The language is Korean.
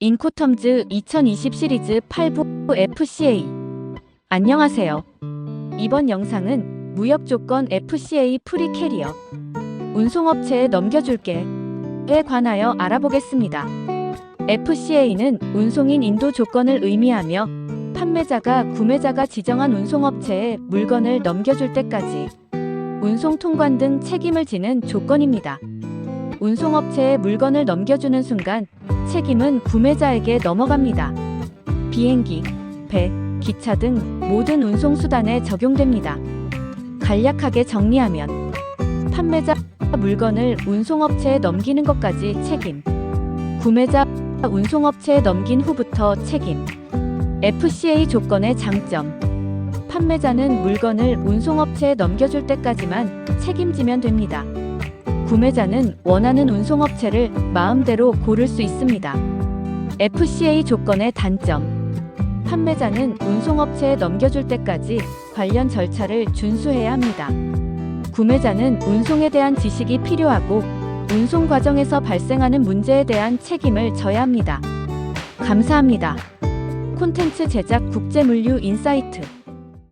인코텀즈 2020 시리즈 8부 FCA 안녕하세요. 이번 영상은 무역 조건 FCA 프리 캐리어 운송업체에 넘겨줄게 에 관하여 알아보겠습니다. FCA는 운송인 인도 조건을 의미하며 판매자가 구매자가 지정한 운송업체에 물건을 넘겨줄 때까지 운송 통관 등 책임을 지는 조건입니다. 운송업체에 물건을 넘겨주는 순간 책임은 구매자에게 넘어갑니다. 비행기, 배, 기차 등 모든 운송수단에 적용됩니다. 간략하게 정리하면 판매자 물건을 운송업체에 넘기는 것까지 책임, 구매자 운송업체에 넘긴 후부터 책임. FCA 조건의 장점. 판매자는 물건을 운송업체에 넘겨줄 때까지만 책임지면 됩니다. 구매자는 원하는 운송업체를 마음대로 고를 수 있습니다. FCA 조건의 단점. 판매자는 운송업체에 넘겨줄 때까지 관련 절차를 준수해야 합니다. 구매자는 운송에 대한 지식이 필요하고 운송 과정에서 발생하는 문제에 대한 책임을 져야 합니다. 감사합니다. 콘텐츠 제작 국제물류 인사이트